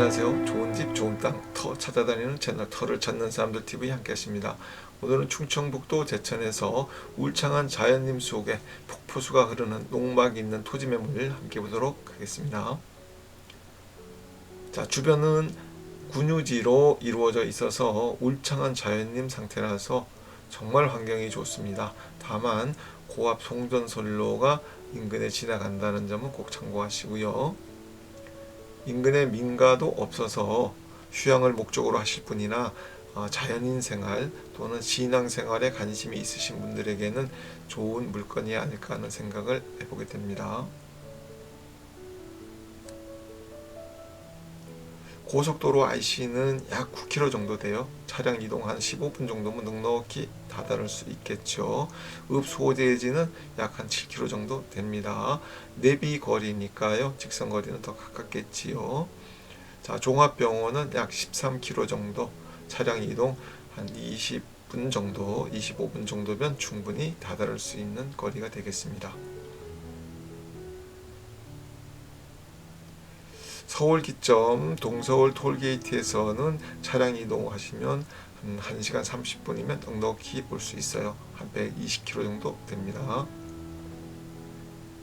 안녕하세요. 좋은 집, 좋은 땅, 터 찾아다니는 채널 터를 찾는 사람들 TV 함께 하십니다. 오늘은 충청북도 제천에서 울창한 자연림 속에 폭포수가 흐르는 농막 있는 토지 매물을 함께 보도록 하겠습니다. 자, 주변은 군유지로 이루어져 있어서 울창한 자연림 상태라서 정말 환경이 좋습니다. 다만 고압 송전선로가 인근에 지나간다는 점은 꼭 참고하시고요. 인근에 민가도 없어서 휴양을 목적으로 하실 분이나 어, 자연인 생활 또는 신앙 생활에 관심이 있으신 분들에게는 좋은 물건이 아닐까 하는 생각을 해보게 됩니다. 고속도로 IC는 약 9km 정도 돼요. 차량 이동 한 15분 정도면 넉넉히 다다를 수 있겠죠. 읍 소재지는 약 한 7km 정도 됩니다. 내비 거리니까요. 직선 거리는 더 가깝겠지요. 자, 종합병원은 약 13km 정도. 차량 이동 한 20분 정도, 25분 정도면 충분히 다다를 수 있는 거리가 되겠습니다. 서울 기점 동서울 톨게이트에서는 차량 이동하시면 한 1시간 30분이면 넉넉히 볼 수 있어요. 한 120km 정도 됩니다.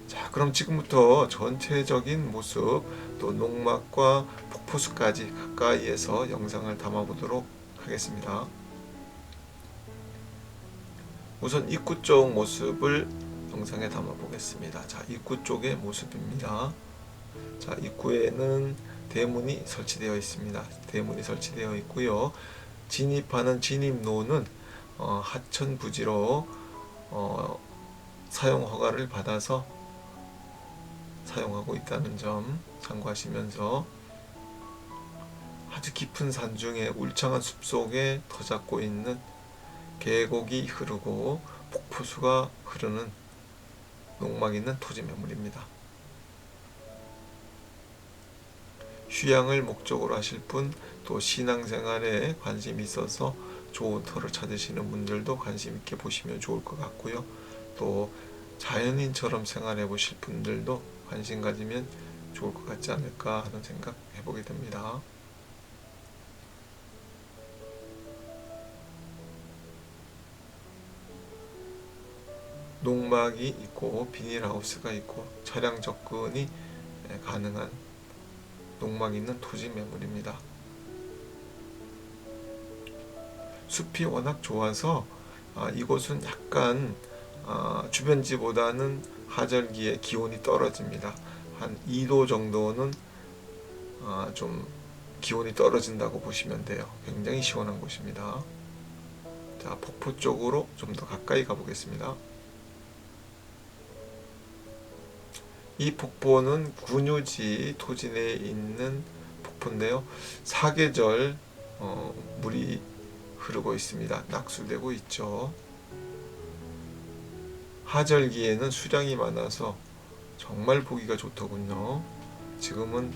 자, 그럼 지금부터 전체적인 모습 또 농막과 폭포수까지 가까이에서 영상을 담아 보도록 하겠습니다. 우선 입구 쪽 모습을 영상에 담아 보겠습니다. 자, 입구 쪽의 모습입니다. 자, 입구에는 대문이 설치되어 있습니다. 대문이 설치되어 있고요. 진입하는 진입로는 어, 하천 부지로 어, 사용 허가를 받아서 사용하고 있다는 점 참고하시면서 아주 깊은 산 중에 울창한 숲 속에 터 잡고 있는 계곡이 흐르고 폭포수가 흐르는 농막 있는 토지 매물입니다. 휴양을 목적으로 하실 분, 또 신앙생활에 관심이 있어서 좋은 터를 찾으시는 분들도 관심 있게 보시면 좋을 것 같고요. 또 자연인처럼 생활해 보실 분들도 관심 가지면 좋을 것 같지 않을까 하는 생각 해보게 됩니다. 농막이 있고 비닐하우스가 있고 차량 접근이 가능한 농막 있는 토지 매물입니다. 숲이 워낙 좋아서 아, 이곳은 약간 아, 주변지보다는 하절기에 기온이 떨어집니다. 한 2도 정도는 아, 좀 기온이 떨어진다고 보시면 돼요. 굉장히 시원한 곳입니다. 자, 폭포 쪽으로 좀 더 가까이 가보겠습니다. 이 폭포는 군유지 토지 내에 있는 폭포인데요. 사계절 어, 물이 흐르고 있습니다. 낙수되고 있죠. 하절기에는 수량이 많아서 정말 보기가 좋더군요. 지금은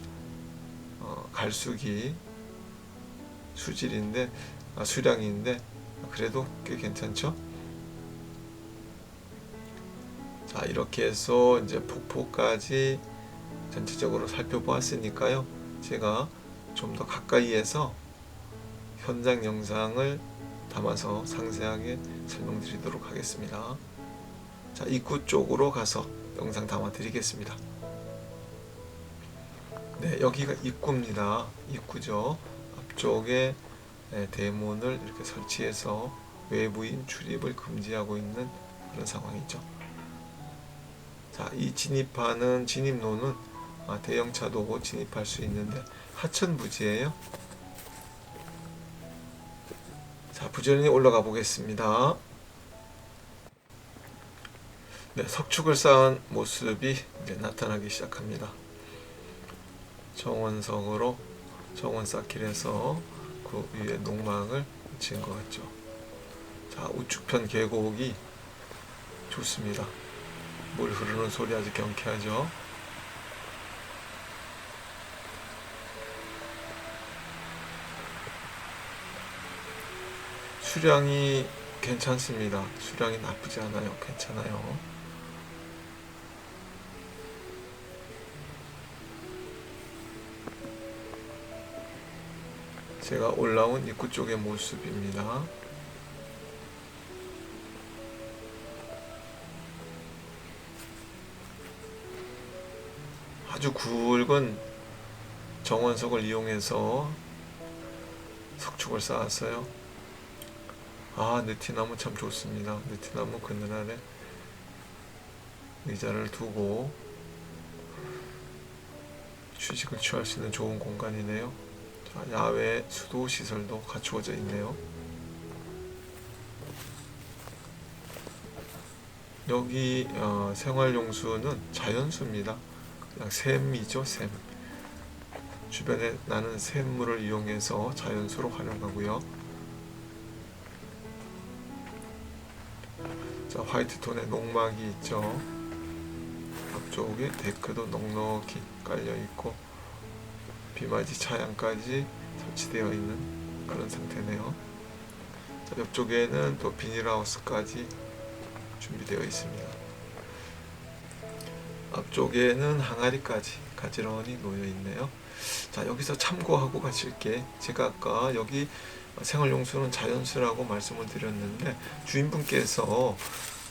어, 갈수기 수질인데 아, 수량인데 그래도 꽤 괜찮죠? 자 이렇게 해서 이제 폭포까지 전체적으로 살펴보았으니까요. 제가 좀 더 가까이에서 현장 영상을 담아서 상세하게 설명드리도록 하겠습니다. 자 입구 쪽으로 가서 영상 담아 드리겠습니다. 네 여기가 입구입니다. 입구죠. 앞쪽에 네, 대문을 이렇게 설치해서 외부인 출입을 금지하고 있는 그런 상황이죠. 자, 이 진입하는 진입로는 아, 대형차도 진입할 수 있는데 하천 부지예요. 자, 부지런히 올라가 보겠습니다. 네, 석축을 쌓은 모습이 이제 나타나기 시작합니다. 정원석으로 정원 쌓길에서 그 위에 농막을 지은 것 같죠. 자, 우측편 계곡이 좋습니다. 물 흐르는 소리 아주 경쾌하죠. 수량이 괜찮습니다. 수량이 나쁘지 않아요. 괜찮아요. 제가 올라온 입구 쪽의 모습입니다. 아주 굵은 정원석을 이용해서 석축을 쌓았어요. 아, 느티나무 참 좋습니다. 느티나무 그늘 아래 의자를 두고 휴식을 취할 수 있는 좋은 공간이네요. 자, 야외 수도 시설도 갖추어져 있네요. 여기 어, 생활용수는 자연수입니다. 그냥 샘이죠, 샘. 주변에 나는 샘물을 이용해서 자연수로 활용하고요. 자, 화이트톤의 농막이 있죠. 앞쪽에 데크도 넉넉히 깔려 있고 비맞이 차양까지 설치되어 있는 그런 상태네요. 자, 옆쪽에는 또 비닐하우스까지 준비되어 있습니다. 앞쪽에는 항아리까지 가지런히 놓여 있네요. 자 여기서 참고하고 가실 게 제가 아까 여기 생활용수는 자연수라고 말씀을 드렸는데 주인분께서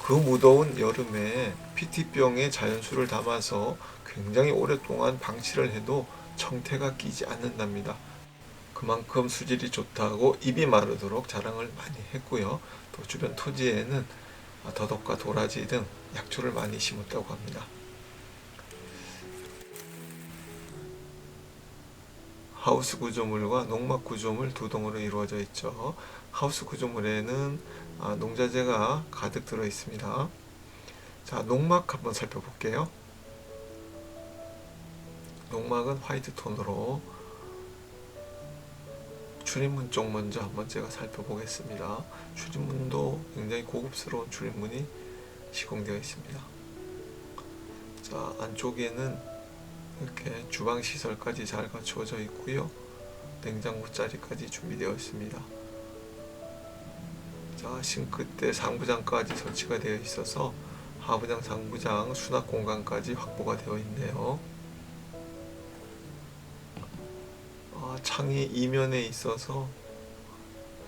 그 무더운 여름에 PT병에 자연수를 담아서 굉장히 오랫동안 방치를 해도 청태가 끼지 않는답니다. 그만큼 수질이 좋다고 입이 마르도록 자랑을 많이 했고요. 또 주변 토지에는 더덕과 도라지 등 약초를 많이 심었다고 합니다. 하우스 구조물과 농막 구조물 두 동으로 이루어져 있죠. 하우스 구조물에는 아, 농자재가 가득 들어 있습니다. 자, 농막 한번 살펴볼게요. 농막은 화이트 톤으로 출입문 쪽 먼저 한번 제가 살펴보겠습니다. 출입문도 굉장히 고급스러운 출입문이 시공되어 있습니다. 자, 안쪽에는 이렇게 주방 시설까지 잘 갖추어져 있고요. 냉장고 자리까지 준비되어 있습니다. 자, 싱크대 상부장까지 설치가 되어 있어서 하부장, 상부장 수납 공간까지 확보가 되어 있네요. 아, 창이 이면에 있어서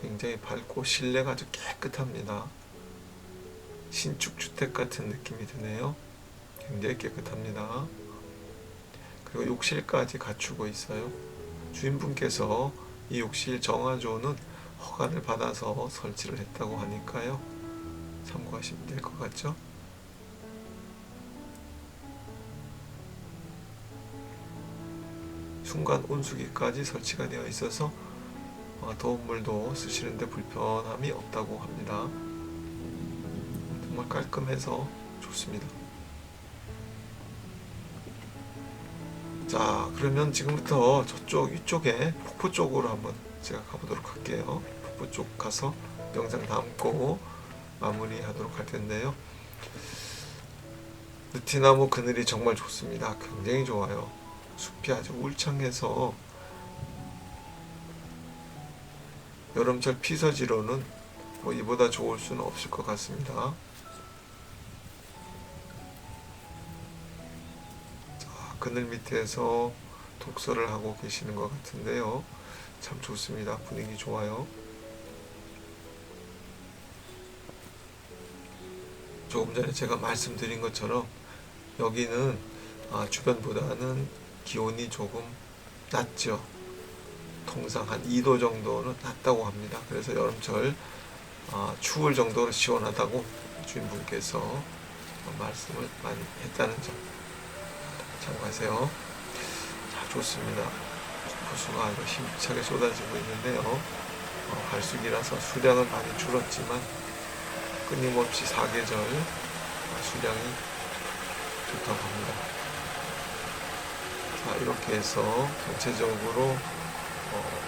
굉장히 밝고 실내가 아주 깨끗합니다. 신축 주택 같은 느낌이 드네요. 굉장히 깨끗합니다. 그리고 욕실까지 갖추고 있어요. 주인분께서 이 욕실 정화조는 허가를 받아서 설치를 했다고 하니까요. 참고하시면 될 것 같죠? 순간 온수기까지 설치가 되어 있어서 어, 더운 물도 쓰시는데 불편함이 없다고 합니다. 정말 깔끔해서 좋습니다. 자, 그러면 지금부터 저쪽 위쪽에 폭포 쪽으로 한번 제가 가보도록 할게요. 폭포 쪽 가서 영상 담고 마무리 하도록 할 텐데요. 느티나무 그늘이 정말 좋습니다. 굉장히 좋아요. 숲이 아주 울창해서 여름철 피서지로는 뭐 이보다 좋을 수는 없을 것 같습니다. 그늘 밑에서 독서를 하고 계시는 것 같은데요. 참 좋습니다. 분위기 좋아요. 조금 전에 제가 말씀드린 것처럼 여기는 아, 주변보다는 기온이 조금 낮죠. 통상 한 2도 정도는 낮다고 합니다. 그래서 여름철 아, 추울 정도로 시원하다고 주인분께서 말씀을 많이 했다는 점 참고하세요. 자, 좋습니다. 폭포수가 아주 힘차게 쏟아지고 있는데요. 어, 갈수기라서 수량은 많이 줄었지만 끊임없이 사계절 수량이 좋다고 합니다. 자, 이렇게 해서 전체적으로 어,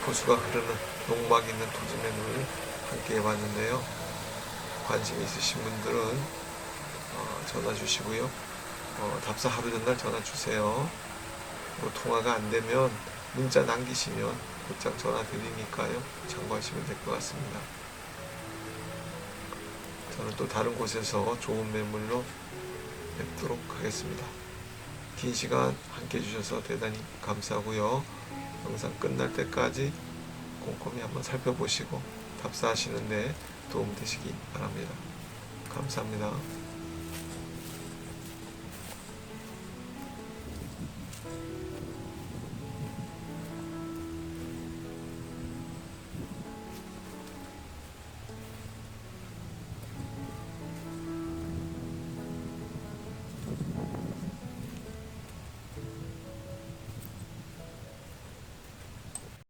폭포수가 흐르는 농막 있는 토지맨을 함께 해봤는데요. 관심 있으신 분들은 어, 전화 주시고요. 어, 답사 하루 전날 전화 주세요. 뭐 통화가 안 되면 문자 남기시면 곧장 전화 드리니까요. 참고하시면 될 것 같습니다. 저는 또 다른 곳에서 좋은 매물로 뵙도록 하겠습니다. 긴 시간 함께 해주셔서 대단히 감사하고요. 영상 끝날 때까지 꼼꼼히 한번 살펴보시고 답사하시는데 도움 되시기 바랍니다. 감사합니다.